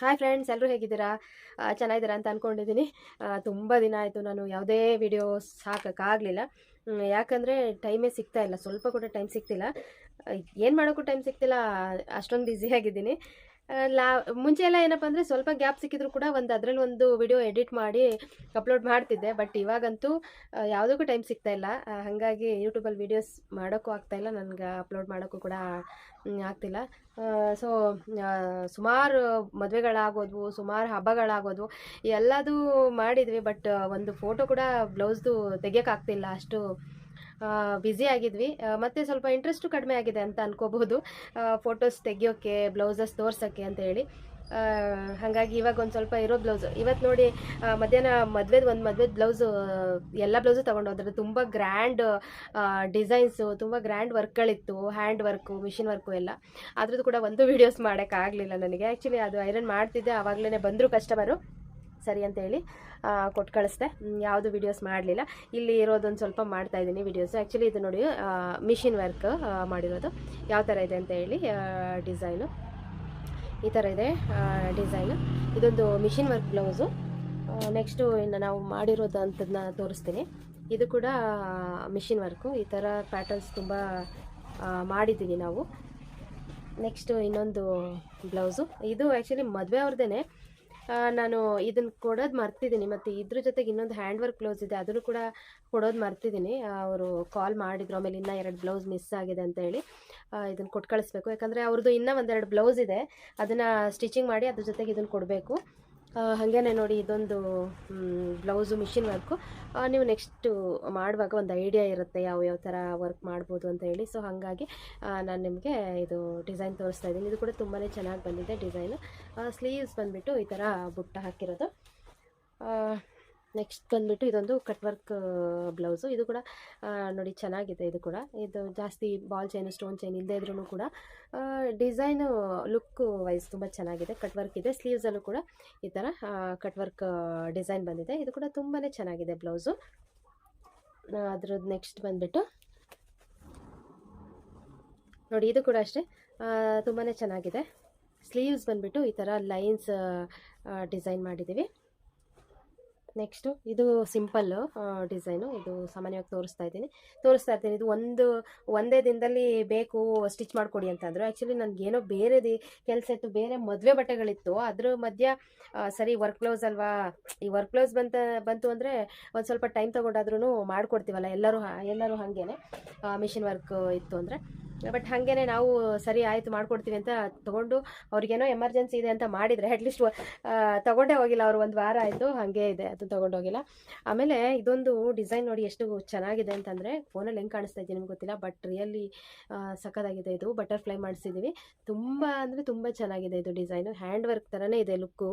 Hi friends ಎಲ್ಲರೂ ಹೇಗಿದ್ದೀರಾ? ಚೆನ್ನಾಗಿದ್ದೀರಾ ಅಂತ ಅಂದ್ಕೊಂಡಿದ್ದೀನಿ ತುಂಬ ದಿನ ಆಯಿತು ನಾನು ಯಾವುದೇ ವಿಡಿಯೋಸ್ ಹಾಕೋಕ್ಕಾಗಲಿಲ್ಲ ಯಾಕಂದರೆ ಟೈಮೇ ಸಿಗ್ತಾ ಇಲ್ಲ. ಸ್ವಲ್ಪ ಕೂಡ ಟೈಮ್ ಸಿಗ್ತಿಲ್ಲ. ಏನು ಮಾಡೋಕ್ಕೂ ಟೈಮ್ ಸಿಗ್ತಿಲ್ಲ. ಅಷ್ಟೊಂದು ಬ್ಯುಸಿ ಆಗಿದ್ದೀನಿ. ಆ, ಲಾ, ಮುಂಚೆ ಎಲ್ಲ ಏನಪ್ಪ ಅಂದರೆ ಸ್ವಲ್ಪ ಗ್ಯಾಪ್ ಸಿಕ್ಕಿದ್ರು ಕೂಡ ಒಂದು ಅದರಲ್ಲಿ ಒಂದು ವಿಡಿಯೋ ಎಡಿಟ್ ಮಾಡಿ ಅಪ್ಲೋಡ್ ಮಾಡ್ತಿದ್ದೆ. ಬಟ್ ಇವಾಗಂತೂ ಯಾವುದಕ್ಕೂ ಟೈಮ್ ಸಿಗ್ತಾ ಇಲ್ಲ. ಹಾಗಾಗಿ ಯೂಟ್ಯೂಬಲ್ಲಿ ವೀಡಿಯೋಸ್ ಮಾಡೋಕ್ಕೂ ಆಗ್ತಾಯಿಲ್ಲ ನನಗೆ ಅಪ್ಲೋಡ್ ಮಾಡೋಕ್ಕೂ ಕೂಡ ಆಗ್ತಿಲ್ಲ. ಸೊ ಸುಮಾರು ಮದುವೆಗಳಾಗೋದ್ವು, ಸುಮಾರು ಹಬ್ಬಗಳಾಗೋದು ಎಲ್ಲದೂ ಮಾಡಿದ್ವಿ. ಬಟ್ ಒಂದು ಫೋಟೋ ಕೂಡ ಬ್ಲೌಸ್ದು ತೆಗಿಯೋಕ್ಕಾಗ್ತಿಲ್ಲ ಅಷ್ಟು ಬ್ಯುಸಿ ಆಗಿದ್ವಿ. ಮತ್ತೆ ಸ್ವಲ್ಪ ಇಂಟ್ರೆಸ್ಟು ಕಡಿಮೆ ಆಗಿದೆ ಅಂತ ಅನ್ಕೋಬಹುದು. ಫೋಟೋಸ್ ತೆಗಿಯೋಕ್ಕೆ ಬ್ಲೌಸಸ್ ತೋರ್ಸೋಕ್ಕೆ ಅಂತ ಹೇಳಿ. ಹಾಗಾಗಿ ಇವಾಗ ಒಂದು ಸ್ವಲ್ಪ ಇರೋ ಬ್ಲೌಸು ಇವತ್ತು ನೋಡಿ ಮಧ್ಯಾಹ್ನ ಮದ್ವೆದು, ಒಂದು ಮದುವೆದು ಬ್ಲೌಸು ಎಲ್ಲ ಬ್ಲೌಸು ತೊಗೊಂಡೋದ್ರೆ ತುಂಬ ಗ್ರ್ಯಾಂಡ್ ಡಿಸೈನ್ಸು ತುಂಬ ಗ್ರ್ಯಾಂಡ್ ವರ್ಕ್ಗಳಿತ್ತು ಹ್ಯಾಂಡ್ ವರ್ಕು ಮಿಷಿನ್ ವರ್ಕು ಎಲ್ಲ. ಅದ್ರದ್ದು ಕೂಡ ಒಂದು ವೀಡಿಯೋಸ್ ಮಾಡೋಕ್ಕಾಗಲಿಲ್ಲ ನನಗೆ. ಆ್ಯಕ್ಚುಲಿ ಅದು ಐರನ್ ಮಾಡ್ತಿದ್ದೆ. ಆವಾಗಲೇ ಬಂದರು ಕಸ್ಟಮರು ಸರಿ ಅಂತ ಹೇಳಿ ಕೊಟ್ಟು ಕಳಿಸ್ದೆ. ಯಾವುದು ವೀಡಿಯೋಸ್ ಮಾಡಲಿಲ್ಲ. ಇಲ್ಲಿ ಇರೋದೊಂದು ಸ್ವಲ್ಪ ಮಾಡ್ತಾ ಇದ್ದೀನಿ ವೀಡಿಯೋಸ್ ಆ್ಯಕ್ಚುಲಿ ಇದು ನೋಡಿ ಮಿಷಿನ್ ವರ್ಕ್ ಮಾಡಿರೋದು. ಯಾವ ಥರ ಇದೆ ಅಂತ ಹೇಳಿ ಡಿಸೈನು ಈ ಥರ ಇದೆ ಡಿಸೈನು ಇದೊಂದು ಮಿಷಿನ್ ವರ್ಕ್ ಬ್ಲೌಸು ನೆಕ್ಸ್ಟು ಇನ್ನು ನಾವು ಮಾಡಿರೋದು ಅಂಥದ್ದನ್ನ ತೋರಿಸ್ತೀನಿ. ಇದು ಕೂಡ ಮಿಷಿನ್ ವರ್ಕು ಈ ಥರ ಪ್ಯಾಟರ್ನ್ಸ್ ತುಂಬ ಮಾಡಿದ್ದೀವಿ ನಾವು. ನೆಕ್ಸ್ಟು ಇನ್ನೊಂದು ಬ್ಲೌಸು ಇದು ಆ್ಯಕ್ಚುಲಿ ಮದುವೆ ಅವ್ರದ್ದೇ ನಾನು ಇದನ್ನು ಕೊಡೋದು ಮರ್ತಿದ್ದೀನಿ ಮತ್ತು ಇದ್ರ ಜೊತೆಗೆ ಇನ್ನೊಂದು ಹ್ಯಾಂಡ್ ವರ್ಕ್ ಬ್ಲೌಸ್ ಇದೆ. ಅದನ್ನು ಕೂಡ ಕೊಡೋದು ಮರ್ತಿದ್ದೀನಿ ಅವರು ಕಾಲ್ ಮಾಡಿದ್ರು. ಆಮೇಲೆ ಇನ್ನೂ ಎರಡು ಬ್ಲೌಸ್ ಮಿಸ್ ಆಗಿದೆ ಅಂತ ಹೇಳಿ ಇದನ್ನು ಕೊಟ್ಟು ಕಳಿಸ್ಬೇಕು. ಯಾಕಂದರೆ ಅವ್ರದ್ದು ಇನ್ನೂ ಒಂದೆರಡು ಬ್ಲೌಸ್ ಇದೆ. ಅದನ್ನು ಸ್ಟಿಚಿಂಗ್ ಮಾಡಿ ಅದ್ರ ಜೊತೆಗೆ ಇದನ್ನು ಕೊಡಬೇಕು. ಹಾಗೇ ನೋಡಿ ಇದೊಂದು ಬ್ಲೌಸು ಮಿಷಿನ್ ವರ್ಕು ನೀವು ನೆಕ್ಸ್ಟು ಮಾಡುವಾಗ ಒಂದು ಐಡಿಯಾ ಇರುತ್ತೆ ಯಾವ ಯಾವ ಥರ ವರ್ಕ್ ಮಾಡ್ಬೋದು ಅಂತ ಹೇಳಿ. ಸೊ ಹಾಗಾಗಿ ನಾನು ನಿಮಗೆ ಇದು ಡಿಸೈನ್ ತೋರಿಸ್ತಾ ಇದ್ದೀನಿ. ಇದು ಕೂಡ ತುಂಬಾ ಚೆನ್ನಾಗಿ ಬಂದಿದೆ ಡಿಸೈನು ಸ್ಲೀವ್ಸ್ ಬಂದುಬಿಟ್ಟು ಈ ಥರ ಬುಟ್ಟ ಹಾಕಿರೋದು. ನೆಕ್ಸ್ಟ್ ಬಂದುಬಿಟ್ಟು ಇದೊಂದು ಕಟ್ ವರ್ಕ್ ಬ್ಲೌಸು. ಇದು ಕೂಡ ನೋಡಿ ಚೆನ್ನಾಗಿದೆ ಇದು ಕೂಡ. ಇದು ಜಾಸ್ತಿ ಬಾಲ್ ಚೈನು, ಸ್ಟೋನ್ ಚೈನ್ ಇಲ್ಲದೇ ಇದ್ರೂ ಕೂಡ ಡಿಸೈನು ಲುಕ್ ವೈಸ್ ತುಂಬ ಚೆನ್ನಾಗಿದೆ. ಕಟ್ ವರ್ಕ್ ಇದೆ. ಸ್ಲೀವ್ಸಲ್ಲೂ ಕೂಡ ಈ ಥರ ಕಟ್ ವರ್ಕ್ ಡಿಸೈನ್ ಬಂದಿದೆ. ಇದು ಕೂಡ ತುಂಬಾ ಚೆನ್ನಾಗಿದೆ ಬ್ಲೌಸು. ಅದ್ರದ್ದು ನೆಕ್ಸ್ಟ್ ಬಂದುಬಿಟ್ಟು, ನೋಡಿ ಇದು ಕೂಡ ಅಷ್ಟೇ. ತುಂಬಾ ಚೆನ್ನಾಗಿದೆ. ಸ್ಲೀವ್ಸ್ ಬಂದುಬಿಟ್ಟು ಈ ಥರ ಲೈನ್ಸ್ ಡಿಸೈನ್ ಮಾಡಿದ್ದೀವಿ. ನೆಕ್ಸ್ಟು ಇದು ಸಿಂಪಲ್ಲು ಡಿಸೈನು ಇದು ಸಾಮಾನ್ಯವಾಗಿ ತೋರಿಸ್ತಾ ಇದ್ದೀನಿ. ತೋರಿಸ್ತಾ ಇರ್ತೀನಿ. ಇದು ಒಂದು, ಒಂದೇ ದಿನದಲ್ಲಿ ಬೇಕು ಸ್ಟಿಚ್ ಮಾಡಿಕೊಡಿ ಅಂತಂದರು. ಆ್ಯಕ್ಚುಲಿ ನನಗೇನೋ ಬೇರೆದು ಕೆಲಸ ಇತ್ತು. ಬೇರೆ ಮದುವೆ ಬಟ್ಟೆಗಳಿತ್ತು. ಅದ್ರ ಮಧ್ಯ ಸರಿ ವರ್ಕ್ ಬ್ಲೌಸ್ ಅಲ್ವಾ? ಈ ವರ್ಕ್ ಬ್ಲೌಸ್ ಬಂತ, ಬಂತು ಅಂದರೆ ಒಂದು ಸ್ವಲ್ಪ ಟೈಮ್ ತೊಗೊಂಡಾದ್ರೂ ಮಾಡಿಕೊಡ್ತೀವಲ್ಲ ಎಲ್ಲರೂ ಎಲ್ಲರೂ ಹಾಗೇನೆ. ಮಿಷಿನ್ ವರ್ಕ್ ಇತ್ತು ಅಂದರೆ. ಬಟ್ ಹಾಗೇನೆ ನಾವು ಸರಿ ಆಯಿತು ಮಾಡ್ಕೊಡ್ತೀವಿ ಅಂತ ತೊಗೊಂಡು ಅವ್ರಿಗೇನೋ ಎಮರ್ಜೆನ್ಸಿ ಇದೆ ಅಂತ ಮಾಡಿದರೆ ಅಟ್ಲೀಸ್ಟ್ ತಗೊಂಡೇ ಹೋಗಿಲ್ಲ ಅವರು ಒಂದು ವಾರ ಆಯಿತು, ಹಾಗೆ ಇದೆ, ಅದು ತೊಗೊಂಡೋಗಿಲ್ಲ ಆಮೇಲೆ ಇದೊಂದು ಡಿಸೈನ್ ನೋಡಿ ಎಷ್ಟು ಚೆನ್ನಾಗಿದೆ ಅಂತಂದರೆ ಫೋನಲ್ಲಿ ಹೆಂಗೆ ಕಾಣಿಸ್ತಾ ಇದೆ ನಿಮ್ಗೆ ಗೊತ್ತಿಲ್ಲ ಬಟ್ ರಿಯಲಿ ಸಖತ್ತಾಗಿದೆ ಇದು ಬಟರ್ಫ್ಲೈ ಮಾಡಿಸಿದ್ದೀವಿ ತುಂಬ ಅಂದರೆ ತುಂಬ ಚೆನ್ನಾಗಿದೆ ಇದು ಡಿಸೈನು ಹ್ಯಾಂಡ್ ವರ್ಕ್ ಥರನೇ ಇದೆ ಲುಕ್ಕು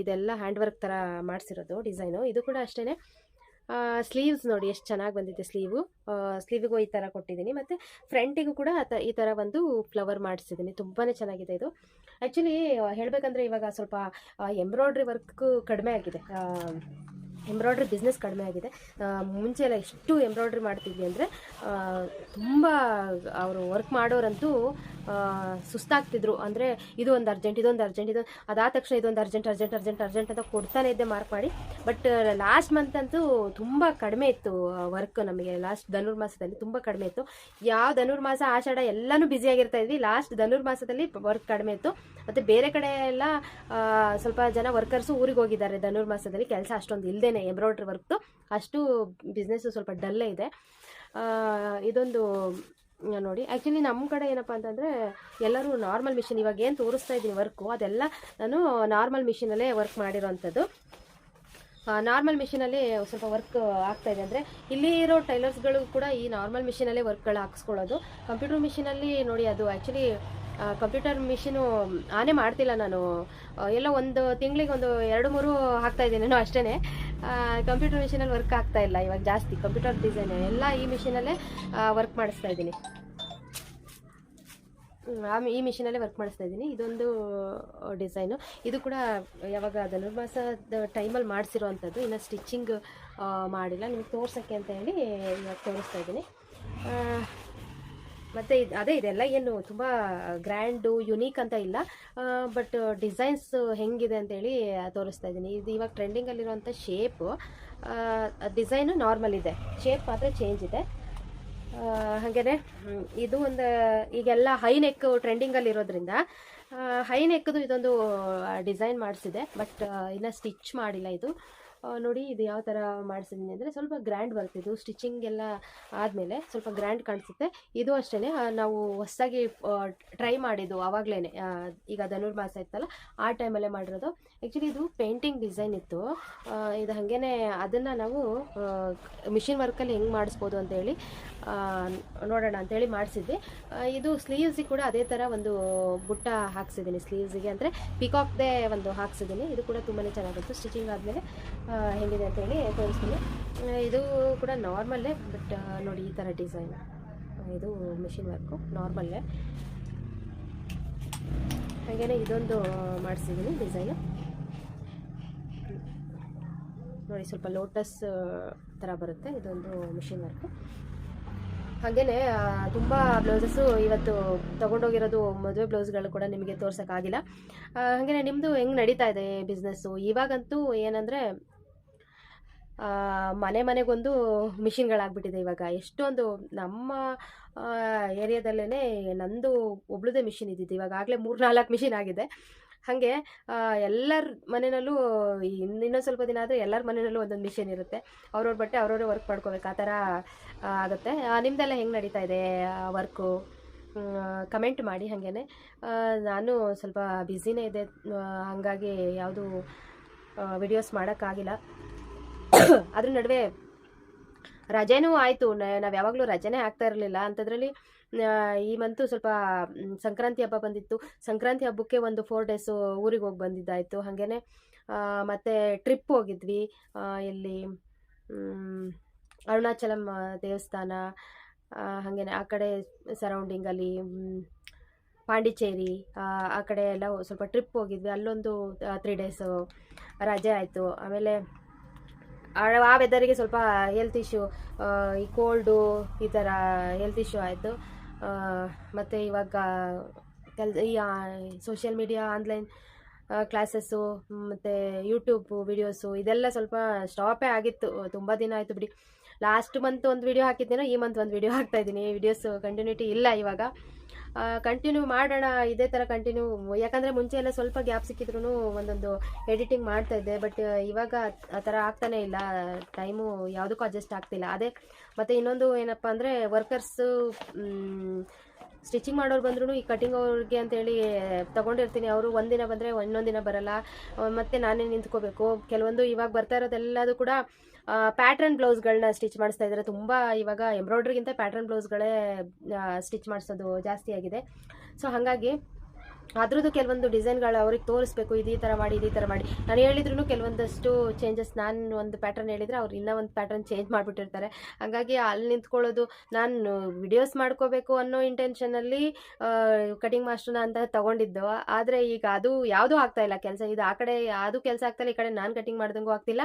ಇದೆಲ್ಲ ಹ್ಯಾಂಡ್ ವರ್ಕ್ ಥರ ಮಾಡಿಸಿರೋದು ಡಿಸೈನು ಇದು ಕೂಡ ಅಷ್ಟೇ ಸ್ಲೀವ್ಸ್ ನೋಡಿ ಎಷ್ಟು ಚೆನ್ನಾಗಿ ಬಂದಿದೆ ಸ್ಲೀವು ಸ್ಲೀವಿಗೂ ಈ ಥರ ಕೊಟ್ಟಿದ್ದೀನಿ. ಮತ್ತು ಫ್ರಂಟಿಗೂ ಕೂಡ ಆ ಈ ಥರ ಒಂದು ಫ್ಲವರ್ ಮಾಡಿಸಿದ್ದೀನಿ. ತುಂಬಾ ಚೆನ್ನಾಗಿದೆ ಇದು. ಆ್ಯಕ್ಚುಲಿ ಹೇಳಬೇಕಂದ್ರೆ ಇವಾಗ ಸ್ವಲ್ಪ ಎಂಬ್ರಾಯ್ಡ್ರಿ ವರ್ಕು ಕಡಿಮೆ ಆಗಿದೆ. ಎಂಬ್ರಾಯ್ಡ್ರಿ ಬಿಸ್ನೆಸ್ ಕಡಿಮೆ ಆಗಿದೆ. ಮುಂಚೆ ಎಲ್ಲ ಎಷ್ಟು ಎಂಬ್ರಾಯ್ಡ್ರಿ ಮಾಡ್ತಿದ್ವಿ ಅಂದರೆ ತುಂಬ ಅವರು ವರ್ಕ್ ಮಾಡೋರಂತೂ ಸುಸ್ತಾಗ್ತಿದ್ರು. ಅಂದರೆ ಇದು ಒಂದು ಅರ್ಜೆಂಟ್ ಇದೊಂದು ಅರ್ಜೆಂಟ್ ಇದೊಂದು ಅದಾದ ತಕ್ಷಣ ಇದೊಂದು ಅರ್ಜೆಂಟ್ ಅರ್ಜೆಂಟ್ ಅರ್ಜೆಂಟ್ ಅರ್ಜೆಂಟ್ ಅಂತ ಕೊಡ್ತಾನೆ ಇದ್ದೆ ಮಾರ್ಕ್ ಮಾಡಿ. ಬಟ್ ಲಾಸ್ಟ್ ಮಂತ್ ಅಂತೂ ತುಂಬ ಕಡಿಮೆ ಇತ್ತು ವರ್ಕ್ ನಮಗೆ. ಲಾಸ್ಟ್ ಧನುರ್ಮಾಸದಲ್ಲಿ ತುಂಬ ಕಡಿಮೆ ಇತ್ತು. ಯಾವ ಧನುರ್ಮಾಸ ಆಷಾಢ ಎಲ್ಲನೂ ಬ್ಯುಸಿಯಾಗಿರ್ತಾ ಇದ್ವಿ. ಲಾಸ್ಟ್ ಧನುರ್ಮಾಸದಲ್ಲಿ ವರ್ಕ್ ಕಡಿಮೆ ಇತ್ತು. ಮತ್ತು ಬೇರೆ ಕಡೆ ಎಲ್ಲ ಸ್ವಲ್ಪ ಜನ ವರ್ಕರ್ಸು ಊರಿಗೆ ಹೋಗಿದ್ದಾರೆ ಧನುರ್ಮಾಸದಲ್ಲಿ ಕೆಲಸ ಅಷ್ಟೊಂದು ಇಲ್ಲದೇನೆ ಎಂಬ್ರಾಯ್ಡ್ರಿ ವರ್ಕ್ದು. ಅಷ್ಟು ಬಿಸ್ನೆಸ್ಸು ಸ್ವಲ್ಪ ಡಲ್ಲೇ ಇದೆ. ಇದೊಂದು ನೋಡಿ. ಆ್ಯಕ್ಚುಲಿ ನಮ್ಮ ಕಡೆ ಏನಪ್ಪ ಅಂತಂದರೆ, ಎಲ್ಲರೂ ನಾರ್ಮಲ್ ಮಿಷಿನ್ ಇವಾಗ ಏನು ತೋರಿಸ್ತಾ ಇದ್ದೀನಿ ವರ್ಕು ಅದೆಲ್ಲ ನಾನು ನಾರ್ಮಲ್ ಮಿಷಿನಲ್ಲೇ ವರ್ಕ್ ಮಾಡಿರೋವಂಥದ್ದು. ನಾರ್ಮಲ್ ಮಿಷಿನಲ್ಲಿ ಸ್ವಲ್ಪ ವರ್ಕ್ ಆಗ್ತಾ ಇದೆ ಅಂದರೆ, ಇಲ್ಲಿ ಇರೋ ಟೈಲರ್ಸ್ಗಳು ಕೂಡ ಈ ನಾರ್ಮಲ್ ಮಿಷಿನಲ್ಲೇ ವರ್ಕ್ಗಳು ಹಾಕ್ಸ್ಕೊಳ್ಳೋದು. ಕಂಪ್ಯೂಟರ್ ಮಿಷಿನಲ್ಲಿ ನೋಡಿ ಅದು ಆ್ಯಕ್ಚುಲಿ ಕಂಪ್ಯೂಟರ್ ಮಿಷಿನು ಆನೆ ಮಾಡ್ತಿಲ್ಲ ನಾನು. ಎಲ್ಲ ಒಂದು ತಿಂಗಳಿಗೆ ಒಂದು ಎರಡು ಮೂರು ಹಾಕ್ತಾ ಇದ್ದೀನೇನೋ ಅಷ್ಟೇ ಕಂಪ್ಯೂಟರ್ ಮಿಷಿನಲ್ಲಿ ವರ್ಕ್ ಆಗ್ತಾ ಇಲ್ಲ, ಇವಾಗ ಜಾಸ್ತಿ ಕಂಪ್ಯೂಟರ್ ಡಿಸೈನ್ ಎಲ್ಲ ಈ ಮಿಷಿನಲ್ಲೇ ವರ್ಕ್ ಮಾಡಿಸ್ತಾ ಇದ್ದೀನಿ. ಆ ಈ ಮಿಷಿನಲ್ಲೇ ವರ್ಕ್ ಮಾಡಿಸ್ತಾ ಇದ್ದೀನಿ. ಇದೊಂದು ಡಿಸೈನು ಇದು ಕೂಡ ಯಾವಾಗ ಧನುರ್ಮಾಸದ ಟೈಮಲ್ಲಿ ಮಾಡಿಸಿರುವಂಥದ್ದು ಇನ್ನು ಸ್ಟಿಚಿಂಗ್ ಮಾಡಿಲ್ಲ. ನಿಮಗೆ ತೋರ್ಸೋಕ್ಕೆ ಅಂತ ಹೇಳಿ ಇವಾಗ ತೋರಿಸ್ತಾ ಇದ್ದೀನಿ. ಮತ್ತು ಇದು ಅದೇ ಇದೆಲ್ಲ ಏನು ತುಂಬ ಗ್ರ್ಯಾಂಡು ಯುನೀಕ್ ಅಂತ ಇಲ್ಲ. ಬಟ್ ಡಿಸೈನ್ಸ್ ಹೆಂಗಿದೆ ಅಂತೇಳಿ ತೋರಿಸ್ತಾ ಇದ್ದೀನಿ. ಇದು ಇವಾಗ ಟ್ರೆಂಡಿಂಗಲ್ಲಿರುವಂಥ ಶೇಪು ಡಿಸೈನು ನಾರ್ಮಲ್ ಇದೆ. ಶೇಪ್ ಮಾತ್ರ ಚೇಂಜ್ ಇದೆ. ಹಾಗೇನೆ ಇದು ಒಂದು, ಈಗೆಲ್ಲ ಹೈ ನೆಕ್ ಟ್ರೆಂಡಿಂಗಲ್ಲಿ ಇರೋದ್ರಿಂದ ಹೈ ನೆಕ್ದು ಇದೊಂದು ಡಿಸೈನ್ ಮಾಡಿಸಿದೆ. ಬಟ್ ಇನ್ನ ಸ್ಟಿಚ್ ಮಾಡಿಲ್ಲ ಇದು. ನೋಡಿ ಇದು ಯಾವ ಥರ ಮಾಡಿಸಿದ್ದೀನಿ ಅಂದರೆ ಸ್ವಲ್ಪ ಗ್ರ್ಯಾಂಡ್ ಬರ್ತಿದ್ದು ಸ್ಟಿಚಿಂಗ್ ಎಲ್ಲ ಆದಮೇಲೆ ಸ್ವಲ್ಪ ಗ್ರ್ಯಾಂಡ್ ಕಾಣಿಸುತ್ತೆ. ಇದು ಅಷ್ಟೇ ನಾವು ಹೊಸದಾಗಿ ಟ್ರೈ ಮಾಡಿದ್ದು ಆವಾಗಲೇ ಈಗ ಧನುರ್ಮಾಸ ಇತ್ತಲ್ಲ, ಆ ಟೈಮಲ್ಲೇ ಮಾಡಿರೋದು. ಆ್ಯಕ್ಚುಲಿ ಇದು ಪೇಂಟಿಂಗ್ ಡಿಸೈನ್ ಇತ್ತು. ಇದು ಹಾಗೇ ಅದನ್ನು ನಾವು ಮಿಷಿನ್ ವರ್ಕಲ್ಲಿ ಹೆಂಗೆ ಮಾಡಿಸ್ಬೋದು ಅಂತೇಳಿ ನೋಡೋಣ ಅಂತೇಳಿ ಮಾಡಿಸಿದ್ವಿ. ಇದು ಸ್ಲೀವ್ಸಿಗೆ ಕೂಡ ಅದೇ ಥರ ಒಂದು ಬುಟ್ಟ ಹಾಕ್ಸಿದ್ದೀನಿ ಸ್ಲೀವ್ಸಿಗೆ ಅಂದರೆ ಪಿಕಾಕ್ದೇ ಒಂದು ಹಾಕ್ಸಿದ್ದೀನಿ. ಇದು ಕೂಡ ತುಂಬಾ ಚೆನ್ನಾಗಿತ್ತು. ಸ್ಟಿಚಿಂಗ್ ಆದಮೇಲೆ ಹೆಂಗಿದೆ ಅಂತೇಳಿ ತೋರಿಸ್ತೀನಿ. ಇದು ಕೂಡ ನಾರ್ಮಲ್ಲೇ ಬಟ್ ನೋಡಿ ಈ ಥರ ಡಿಸೈನ್ ಇದು ಮಿಷಿನ್ ವರ್ಕು ನಾರ್ಮಲ್ಲೇ ಹಾಗೆಯೇ ಇದೊಂದು ಮಾಡಿಸಿದ್ದೀನಿ ಡಿಸೈನು ನೋಡಿ, ಸ್ವಲ್ಪ ಲೋಟಸ್ ಥರ ಬರುತ್ತೆ. ಇದೊಂದು ಮಿಷಿನ್ ವರ್ಕು ಹಾಗೆಯೇ ತುಂಬ ಬ್ಲೌಸಸ್ಸು ಇವತ್ತು ತೊಗೊಂಡೋಗಿರೋದು ಮದುವೆ ಬ್ಲೌಸ್ಗಳು ಕೂಡ ನಿಮಗೆ ತೋರ್ಸೋಕ್ಕಾಗಿಲ್ಲ. ಹಾಗೆಯೇ ನಿಮ್ಮದು ಹೆಂಗೆ ನಡೀತಾ ಇದೆ ಬಿಸ್ನೆಸ್ಸು? ಇವಾಗಂತೂ ಏನಂದರೆ ಮನೆ ಮನೆಗೊಂದು ಮಿಷಿನ್ಗಳಾಗ್ಬಿಟ್ಟಿದೆ ಇವಾಗ. ಎಷ್ಟೊಂದು ನಮ್ಮ ಏರಿಯಾದಲ್ಲೇ ನಂದು ಒಬ್ಳದೇ ಮಿಷಿನ್ ಇದ್ದಿದ್ದು. ಇವಾಗ ಆಗಲೇ ಮೂರು ನಾಲ್ಕು ಮಿಷಿನ್ ಆಗಿದೆ. ಹಾಗೆ ಎಲ್ಲರ ಮನೆಯಲ್ಲೂ ಇನ್ನು ಇನ್ನೊಂದು ಸ್ವಲ್ಪ ದಿನ ಆದರೆ ಎಲ್ಲರ ಮನೆಯಲ್ಲೂ ಒಂದೊಂದು ಮಿಷಿನ್ ಇರುತ್ತೆ. ಅವ್ರವ್ರ ಬಟ್ಟೆ ಅವ್ರವ್ರೇ ವರ್ಕ್ ಮಾಡ್ಕೋಬೇಕು, ಆ ಥರ ಆಗುತ್ತೆ. ನಿಮ್ಮದೆಲ್ಲ ಹೆಂಗೆ ನಡೀತಾ ಇದೆ ವರ್ಕು ಕಮೆಂಟ್ ಮಾಡಿ ಹಾಗೇ ನಾನು ಸ್ವಲ್ಪ ಬ್ಯುಸಿನೇ ಇದೆ ಹಾಗಾಗಿ ಯಾವುದು ವಿಡಿಯೋಸ್ ಮಾಡೋಕ್ಕಾಗಿಲ್ಲ. ಅದ್ರ ನಡುವೆ ರಜೆನೂ ಆಯಿತು. ನಾವು ಯಾವಾಗಲೂ ರಜೆನೇ ಆಗ್ತಾ ಇರಲಿಲ್ಲ. ಅಂಥದ್ರಲ್ಲಿ ಈ ಮಂತು ಸ್ವಲ್ಪ ಸಂಕ್ರಾಂತಿ ಹಬ್ಬ ಬಂದಿತ್ತು. ಸಂಕ್ರಾಂತಿ ಹಬ್ಬಕ್ಕೆ ಒಂದು ಫೋರ್ ಡೇಸು ಊರಿಗೆ ಹೋಗಿ ಬಂದಿದ್ದಾಯಿತು. ಹಾಗೇ ಮತ್ತು ಟ್ರಿಪ್ ಹೋಗಿದ್ವಿ. ಇಲ್ಲಿ ಅರುಣಾಚಲಂ ದೇವಸ್ಥಾನ ಹಾಗೇನೆ ಆ ಕಡೆ ಸರೌಂಡಿಂಗಲ್ಲಿ ಪಾಂಡಿಚೇರಿ ಆ, ಕಡೆ ಎಲ್ಲ ಸ್ವಲ್ಪ ಟ್ರಿಪ್ ಹೋಗಿದ್ವಿ. ಅಲ್ಲೊಂದು ತ್ರೀ ಡೇಸು ರಜೆ ಆಯಿತು. ಆಮೇಲೆ ಆ ವೆದರಿಗೆ ಸ್ವಲ್ಪ ಹೆಲ್ತ್ ಇಶ್ಯೂ ಈ ಕೋಲ್ಡು ಈ ಥರ ಹೆಲ್ತ್ ಇಶ್ಯೂ ಆಯಿತು. ಮತ್ತು ಇವಾಗ ಕೆಲ, ಈ ಸೋಷಿಯಲ್ ಮೀಡಿಯಾ ಆನ್ಲೈನ್ ಕ್ಲಾಸಸ್ಸು ಮತ್ತು ಯೂಟ್ಯೂಬ್ ವಿಡಿಯೋಸು ಇದೆಲ್ಲ ಸ್ವಲ್ಪ ಸ್ಟಾಪೇ ಆಗಿತ್ತು. ತುಂಬ ದಿನ ಆಯಿತು ಬಿಡಿ. ಲಾಸ್ಟ್ ಮಂತ್ ಒಂದು ವಿಡಿಯೋ ಹಾಕಿದ್ದೀನೋ ಈ ಮಂತ್ ಒಂದು ವಿಡಿಯೋ ಹಾಕ್ತಾ ಇದ್ದೀನಿ. ವಿಡಿಯೋಸ್ ಕಂಟಿನ್ಯೂಟಿ ಇಲ್ಲ ಇವಾಗ. ಕಂಟಿನ್ಯೂ ಮಾಡೋಣ, ಇದೇ ಥರ ಕಂಟಿನ್ಯೂ ಯಾಕಂದರೆ ಮುಂಚೆ ಎಲ್ಲ ಸ್ವಲ್ಪ ಗ್ಯಾಪ್ ಸಿಕ್ಕಿದ್ರು ಒಂದೊಂದು ಎಡಿಟಿಂಗ್ ಮಾಡ್ತಾಯಿದ್ದೆ ಬಟ್ ಇವಾಗ ಆ ಥರ ಆಗ್ತಾನೇ ಇಲ್ಲ. ಟೈಮು ಯಾವುದಕ್ಕೂ ಅಡ್ಜಸ್ಟ್ ಆಗ್ತಿಲ್ಲ. ಅದೇ ಮತ್ತು ಇನ್ನೊಂದು ಏನಪ್ಪ ಅಂದರೆ ವರ್ಕರ್ಸು ಸ್ಟಿಚಿಂಗ್ ಮಾಡೋರು ಬಂದ್ರೂ ಈ ಕಟಿಂಗ್ ಅವ್ರಿಗೆ ಅಂತೇಳಿ ತೊಗೊಂಡಿರ್ತೀನಿ. ಅವರು ಒಂದಿನ ಬಂದರೆ ದಿನ ಬರಲ್ಲ. ಮತ್ತೆ ನಾನೇ ನಿಂತ್ಕೋಬೇಕು. ಕೆಲವೊಂದು ಇವಾಗ ಬರ್ತಾ ಇರೋದೆಲ್ಲದು ಕೂಡ ಪ್ಯಾಟ್ರನ್ ಬ್ಲೌಸ್ಗಳನ್ನ ಸ್ಟಿಚ್ ಮಾಡಿಸ್ತಾ ಇದ್ದಾರೆ ತುಂಬ ಇವಾಗ ಎಂಬ್ರಾಯ್ಡ್ರಿಗಿಂತ ಪ್ಯಾಟ್ರನ್ ಬ್ಲೌಸ್ಗಳೇ ಸ್ಟಿಚ್ ಮಾಡಿಸೋದು ಜಾಸ್ತಿ ಆಗಿದೆ. ಸೊ ಹಾಗಾಗಿ ಅದ್ರದ್ದು ಕೆಲವೊಂದು ಡಿಸೈನ್ಗಳು ಅವ್ರಿಗೆ ತೋರಿಸ್ಬೇಕು, ಇದು ಈ ಥರ ಮಾಡಿ, ಇದು ಈ ಥರ ಮಾಡಿ. ನಾನು ಹೇಳಿದ್ರು ಕೆಲವೊಂದಷ್ಟು ಚೇಂಜಸ್ ನಾನು ಒಂದು ಪ್ಯಾಟರ್ನ್ ಹೇಳಿದರೆ ಅವ್ರು ಇನ್ನೂ ಒಂದು ಪ್ಯಾಟರ್ನ್ ಚೇಂಜ್ ಮಾಡಿಬಿಟ್ಟಿರ್ತಾರೆ. ಹಾಗಾಗಿ ಅಲ್ಲಿ ನಿಂತ್ಕೊಳ್ಳೋದು, ನಾನು ವಿಡಿಯೋಸ್ ಮಾಡ್ಕೋಬೇಕು ಅನ್ನೋ ಇಂಟೆನ್ಷನಲ್ಲಿ ಕಟಿಂಗ್ ಮಾಸ್ಟರ್ನ ಅಂತ ತಗೊಂಡಿದ್ದು. ಆದರೆ ಈಗ ಅದು ಯಾವುದೂ ಆಗ್ತಾಯಿಲ್ಲ ಕೆಲಸ. ಇದು ಆ ಕಡೆ, ಅದು ಕೆಲಸ ಆಗ್ತಾಯಿಲ್ಲ ಈ ಕಡೆ ನಾನು ಕಟಿಂಗ್ ಮಾಡ್ದಂಗೂ ಆಗ್ತಿಲ್ಲ.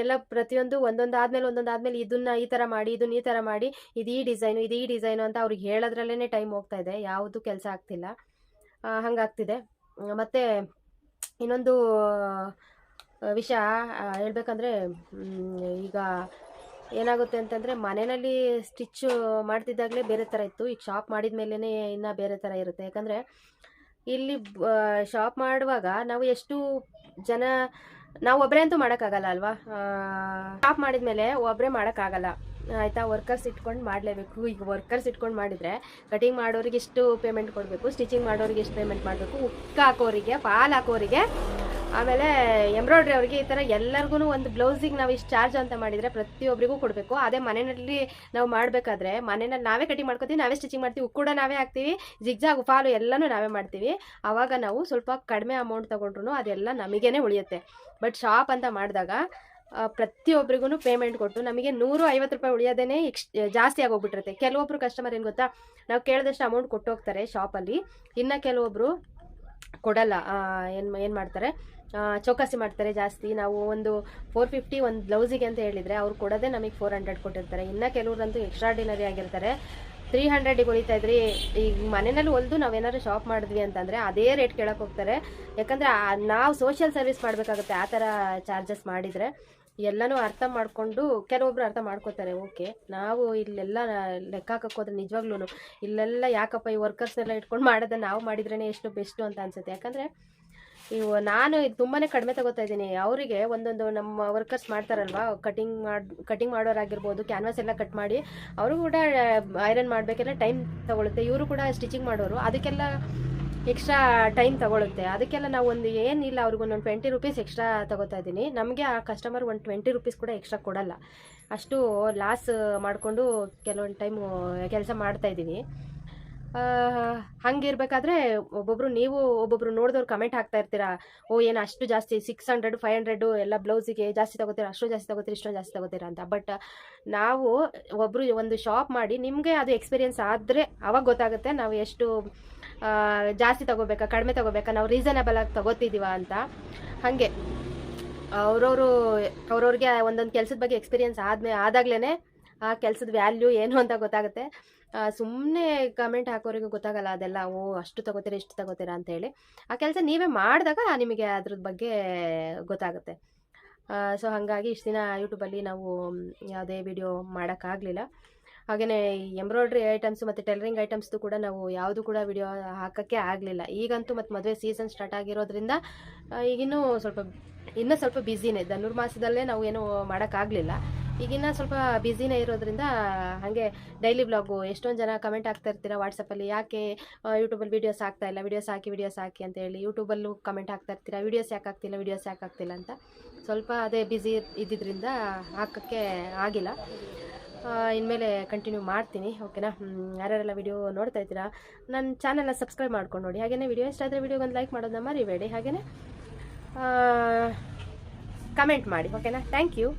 ಎಲ್ಲ ಪ್ರತಿಯೊಂದು ಒಂದೊಂದು ಆದಮೇಲೆ ಒಂದೊಂದು ಆದಮೇಲೆ ಇದನ್ನ ಈ ಥರ ಮಾಡಿ, ಇದನ್ನ ಈ ಥರ ಮಾಡಿ, ಇದು ಈ ಡಿಸೈನು ಇದು ಈ ಡಿಸೈನು ಅಂತ ಅವ್ರಿಗೆ ಹೇಳೋದ್ರಲ್ಲೇ ಟೈಮ್ ಹೋಗ್ತಾ ಇದೆ. ಯಾವುದು ಕೆಲಸ ಆಗ್ತಿಲ್ಲ. ಹಂಗಾಗ್ತಿದೆ. ಮತ್ತು ಇನ್ನೊಂದು ವಿಷಯ ಹೇಳಬೇಕಂದ್ರೆ ಈಗ ಏನಾಗುತ್ತೆ ಅಂತಂದರೆ ಮನೆಯಲ್ಲಿ ಸ್ಟಿಚ್ ಮಾಡ್ತಿದ್ದಾಗಲೇ ಬೇರೆ ಥರ ಇತ್ತು. ಈಗ ಶಾಪ್ ಮಾಡಿದ ಮೇಲೇ ಇನ್ನೂ ಬೇರೆ ಥರ ಇರುತ್ತೆ. ಯಾಕಂದರೆ ಇಲ್ಲಿ ಶಾಪ್ ಮಾಡುವಾಗ ನಾವು ಎಷ್ಟು ಜನ, ನಾವು ಒಬ್ಬರೇ ಅಂತೂ ಮಾಡೋಕ್ಕಾಗಲ್ಲ ಅಲ್ವಾ? ಶಾಪ್ ಮಾಡಿದ ಮೇಲೆ ಒಬ್ಬರೇ ಮಾಡೋಕ್ಕಾಗಲ್ಲ. ಆಯಿತಾ ವರ್ಕರ್ಸ್ ಇಟ್ಕೊಂಡು ಮಾಡಲೇಬೇಕು. ಈಗ ವರ್ಕರ್ಸ್ ಇಟ್ಕೊಂಡು ಮಾಡಿದರೆ ಕಟಿಂಗ್ ಮಾಡೋರಿಗೆ ಎಷ್ಟು ಪೇಮೆಂಟ್ ಕೊಡಬೇಕು ಸ್ಟಿಚಿಂಗ್ ಮಾಡೋರಿಗೆ ಎಷ್ಟು ಪೇಮೆಂಟ್ ಮಾಡಬೇಕು, ಉಕ್ಕ ಹಾಕೋರಿಗೆ ಫಾಲ್ ಹಾಕೋರಿಗೆ, ಆಮೇಲೆ ಎಂಬ್ರಾಯ್ಡ್ರಿ ಅವರಿಗೆ ಈ ಥರ ಎಲ್ಲರಿಗೂ ಒಂದು ಬ್ಲೌಸಿಗೆ ನಾವು ಇಷ್ಟು ಚಾರ್ಜ್ ಅಂತ ಮಾಡಿದರೆ ಪ್ರತಿಯೊಬ್ಬರಿಗೂ ಕೊಡಬೇಕು. ಅದೇ ಮನೆಯಲ್ಲಿ ನಾವು ಮಾಡಬೇಕಾದ್ರೆ ಮನೆಯಲ್ಲಿ ನಾವೇ ಕಟಿಂಗ್ ಮಾಡ್ಕೋತೀವಿ, ನಾವೇ ಸ್ಟಿಚಿಂಗ್ ಮಾಡ್ತೀವಿ, ಉಕ್ಕೂಡ ಕೂಡ ನಾವೇ ಹಾಕ್ತೀವಿ ಜಿಗ್ಜಾಗ್ ಫಾಲು ಎಲ್ಲನೂ ನಾವೇ ಮಾಡ್ತೀವಿ. ಆವಾಗ ನಾವು ಸ್ವಲ್ಪ ಕಡಿಮೆ ಅಮೌಂಟ್ ತೊಗೊಂಡ್ರು ಅದೆಲ್ಲ ನಮಗೇನೆ ಉಳಿಯುತ್ತೆ. ಬಟ್ ಶಾಪ್ ಅಂತ ಮಾಡಿದಾಗ ಪ್ರತಿಯೊಬ್ಬರಿಗೂ ಪೇಮೆಂಟ್ ಕೊಟ್ಟು ನಮಗೆ ನೂರು ಐವತ್ತು ರೂಪಾಯಿ ಉಳಿಯೋದೇ ಎಕ್ಸ್ ಜಾಸ್ತಿ ಆಗೋಗ್ಬಿಟ್ಟಿರುತ್ತೆ. ಕೆಲವೊಬ್ರು ಕಸ್ಟಮರ್ ಏನು ಗೊತ್ತಾ, ನಾವು ಕೇಳಿದಷ್ಟು ಅಮೌಂಟ್ ಕೊಟ್ಟು ಹೋಗ್ತಾರೆ ಶಾಪಲ್ಲಿ ಇನ್ನು ಕೆಲವೊಬ್ಬರು ಕೊಡಲ್ಲ. ಏನು ಏನು ಮಾಡ್ತಾರೆ? ಚೌಕಾಸಿ ಮಾಡ್ತಾರೆ ಜಾಸ್ತಿ. ನಾವು ಒಂದು ಫೋರ್ ಫಿಫ್ಟಿ ಒಂದು ಬ್ಲೌಸಿಗೆ ಅಂತ ಹೇಳಿದರೆ ಅವ್ರು ಕೊಡೋದೇ ನಮಗೆ ಫೋರ್ ಹಂಡ್ರೆಡ್ ಕೊಟ್ಟಿರ್ತಾರೆ. ಇನ್ನು ಕೆಲವ್ರಂತೂ ಎಕ್ಸ್ಟ್ರಾಡಿನರಿ ಆಗಿರ್ತಾರೆ. ತ್ರೀ ಹಂಡ್ರೆಡಿಗೆ ಉಳಿತಾ ಇದ್ರಿ, ಈಗ ಮನೆಯಲ್ಲಿ ಹೊಲಿದು ನಾವೇನಾದ್ರು ಶಾಪ್ ಮಾಡಿದ್ವಿ ಅಂತಂದರೆ ಅದೇ ರೇಟ್ ಕೇಳೋಕೆ ಹೋಗ್ತಾರೆ. ಯಾಕಂದರೆ ನಾವು ಸೋಷಿಯಲ್ ಸರ್ವಿಸ್ ಮಾಡಬೇಕಾಗುತ್ತೆ, ಆ ಥರ ಚಾರ್ಜಸ್ ಮಾಡಿದರೆ. ಎಲ್ಲನೂ ಅರ್ಥ ಮಾಡಿಕೊಂಡು ಕೆಲವೊಬ್ರು ಅರ್ಥ ಮಾಡ್ಕೋತಾರೆ ಓಕೆ. ನಾವು ಇಲ್ಲೆಲ್ಲ ಲೆಕ್ಕ ಹಾಕೋದ್ರೆ ನಿಜವಾಗ್ಲೂ ಇಲ್ಲೆಲ್ಲ ಯಾಕಪ್ಪ ಈ ವರ್ಕರ್ಸ್ನೆಲ್ಲ ಇಟ್ಕೊಂಡು ಮಾಡೋದ ನಾವು ಮಾಡಿದ್ರೇ ಎಷ್ಟು ಬೆಸ್ಟು ಅಂತ ಅನ್ಸುತ್ತೆ. ಯಾಕಂದರೆ ಇವು ನಾನು ತುಂಬಾ ಕಡಿಮೆ ತಗೋತಾ ಇದ್ದೀನಿ. ಅವರಿಗೆ ಒಂದೊಂದು ನಮ್ಮ ವರ್ಕರ್ಸ್ ಮಾಡ್ತಾರಲ್ವಾ ಕಟಿಂಗ್ ಮಾಡಿ ಕಟಿಂಗ್ ಮಾಡೋರಾಗಿರ್ಬೋದು ಕ್ಯಾನ್ವಾಸ್ ಎಲ್ಲ ಕಟ್ ಮಾಡಿ, ಅವರು ಕೂಡ ಐರನ್ ಮಾಡಬೇಕೆಲ್ಲ ಟೈಮ್ ತಗೊಳುತ್ತೆ. ಇವರು ಕೂಡ ಸ್ಟಿಚಿಂಗ್ ಮಾಡೋರು. ಅದಕ್ಕೆಲ್ಲ ಎಕ್ಸ್ಟ್ರಾ ಟೈಮ್ ತಗೊಳುತ್ತೆ. ಅದಕ್ಕೆಲ್ಲ ನಾವು ಒಂದು ಏನಿಲ್ಲ ಅವ್ರಿಗೆ ಒಂದೊಂದು ಟ್ವೆಂಟಿ ರುಪೀಸ್ ಎಕ್ಸ್ಟ್ರಾ ತಗೋತಾ ಇದ್ದೀನಿ. ನಮಗೆ ಆ ಕಸ್ಟಮರ್ ಒಂದು ಟ್ವೆಂಟಿ ರುಪೀಸ್ ಕೂಡ ಎಕ್ಸ್ಟ್ರಾ ಕೊಡಲ್ಲ. ಅಷ್ಟು ಲಾಸ್ ಮಾಡಿಕೊಂಡು ಕೆಲವೊಂದು ಟೈಮು ಕೆಲಸ ಮಾಡ್ತಾ ಇದ್ದೀವಿ ಹಂಗಿರ್ಬೇಕಾದ್ರೆ ಒಬ್ಬೊಬ್ರು ನೀವು ಒಬ್ಬೊಬ್ರು ನೋಡಿದವ್ರು ಕಮೆಂಟ್ ಹಾಕ್ತಾ ಇರ್ತೀರಾ, ಓ, ಏನು ಅಷ್ಟು ಜಾಸ್ತಿ ಸಿಕ್ಸ್ ಹಂಡ್ರೆಡ್ ಫೈವ್ ಹಂಡ್ರೆಡು ಎಲ್ಲ ಬ್ಲೌಸಿಗೆ ಜಾಸ್ತಿ ತಗೋತೀರಾ, ಅಷ್ಟು ಜಾಸ್ತಿ ತಗೋತೀರಾ, ಇಷ್ಟೊಂದು ಜಾಸ್ತಿ ತಗೋತೀರಾ? ಅಂತ. ಬಟ್ ನಾವು ಒಬ್ಬರು ಒಂದು ಶಾಪ್ ಮಾಡಿ ನಿಮಗೆ ಅದು ಎಕ್ಸ್ಪೀರಿಯನ್ಸ್ ಆದರೆ ಅವಾಗ ಗೊತ್ತಾಗುತ್ತೆ ನಾವು ಎಷ್ಟು ಜಾಸ್ತಿ ತಗೋಬೇಕಾ, ಕಡಿಮೆ ತಗೋಬೇಕಾ, ನಾವು ರೀಸನಬಲ್ ಆಗಿ ತಗೋತಿದ್ದೀವ ಅಂತ. ಹಾಗೆ. ಅವ್ರವರು, ಅವ್ರವ್ರಿಗೆ ಒಂದೊಂದು ಕೆಲಸದ ಬಗ್ಗೆ ಎಕ್ಸ್ಪೀರಿಯನ್ಸ್ ಆದ್ಮೇ ಆದಾಗ್ಲೇ ಆ ಕೆಲಸದ ವ್ಯಾಲ್ಯೂ ಏನು ಅಂತ ಗೊತ್ತಾಗುತ್ತೆ. ಸುಮ್ಮನೆ ಕಮೆಂಟ್ ಹಾಕೋರಿಗೆ ಗೊತ್ತಾಗಲ್ಲ ಅದೆಲ್ಲ, ಓ, ಅಷ್ಟು ತಗೋತೀರಾ, ಇಷ್ಟು ತಗೋತೀರಾ ಅಂತ ಹೇಳಿ. ಆ ಕೆಲಸ ನೀವೇ ಮಾಡಿದಾಗ ನಿಮಗೆ ಅದ್ರದ್ದು ಬಗ್ಗೆ ಗೊತ್ತಾಗುತ್ತೆ. ಸೊ ಹಾಗಾಗಿ ಇಷ್ಟು ದಿನ ಯೂಟ್ಯೂಬಲ್ಲಿ ನಾವು ಯಾವುದೇ ವಿಡಿಯೋ ಮಾಡೋಕ್ಕಾಗಲಿಲ್ಲ. ಹಾಗೆಯೇ ಎಂಬ್ರಾಯ್ಡ್ರಿ ಐಟಮ್ಸ್ ಮತ್ತು ಟೈಲರಿಂಗ್ ಐಟಮ್ಸ್ದು ಕೂಡ ನಾವು ಯಾವುದು ಕೂಡ ವಿಡಿಯೋ ಹಾಕೋಕ್ಕೆ ಆಗಲಿಲ್ಲ. ಈಗಂತೂ ಮತ್ತು ಮದುವೆ ಸೀಸನ್ ಸ್ಟಾರ್ಟ್ ಆಗಿರೋದ್ರಿಂದ ಈಗಿನ್ನೂ ಸ್ವಲ್ಪ ಇನ್ನೂ ಸ್ವಲ್ಪ ಬ್ಯುಸಿನೇ ಧನುರ್ಮಾಸದಲ್ಲೇ ನಾವು ಏನೂ ಮಾಡೋಕ್ಕಾಗಲಿಲ್ಲ ಈಗಿನ್ನ ಸ್ವಲ್ಪ ಬ್ಯುಸಿನೇ ಇರೋದ್ರಿಂದ ಹಾಗೆ ಡೈಲಿ ಬ್ಲಾಗು ಎಷ್ಟೊಂದು ಜನ ಕಮೆಂಟ್ ಆಗ್ತಾ ಇರ್ತೀರಾ ವಾಟ್ಸಪ್ಪಲ್ಲಿ ಯಾಕೆ ಯೂಟ್ಯೂಬಲ್ಲಿ ವೀಡಿಯೋಸ್ ಆಗ್ತಾ ಇಲ್ಲ ವೀಡಿಯೋಸ್ ಹಾಕಿ ವೀಡಿಯೋಸ್ ಹಾಕಿ ಅಂತ ಹೇಳಿ ಯೂಟ್ಯೂಬಲ್ಲೂ ಕಮೆಂಟ್ ಹಾಕ್ತಾ ಇರ್ತೀರಾ ವೀಡಿಯೋಸ್ ಯಾಕೆ ಆಗ್ತಿಲ್ಲ ವೀಡಿಯೋಸ್ ಯಾಕೆ ಆಗ್ತಿಲ್ಲ ಅಂತ. ಸ್ವಲ್ಪ ಅದೇ ಬ್ಯುಸಿ ಇದ್ದಿದ್ದರಿಂದ ಹಾಕೋಕ್ಕೆ ಆಗಿಲ್ಲ. ಇನ್ಮೇಲೆ ಕಂಟಿನ್ಯೂ ಮಾಡ್ತೀನಿ ಓಕೆನಾ ಯಾರ್ಯಾರೆಲ್ಲ ವಿಡಿಯೋ ನೋಡ್ತಾ ಇದ್ದೀರಾ ನನ್ನ ಚಾನೆಲ್ನ ಸಬ್ಸ್ಕ್ರೈಬ್ ಮಾಡ್ಕೊಂಡು ನೋಡಿ. ಹಾಗೆಯೇ ವಿಡಿಯೋ ಇಷ್ಟ ಆದರೆ ಒಂದು ಲೈಕ್ ಮಾಡೋದನ್ನ ಮರಿಬೇಡಿ ಹಾಗೆಯೇ ಕಮೆಂಟ್ ಮಾಡಿ ಓಕೆನಾ ಥ್ಯಾಂಕ್ ಯು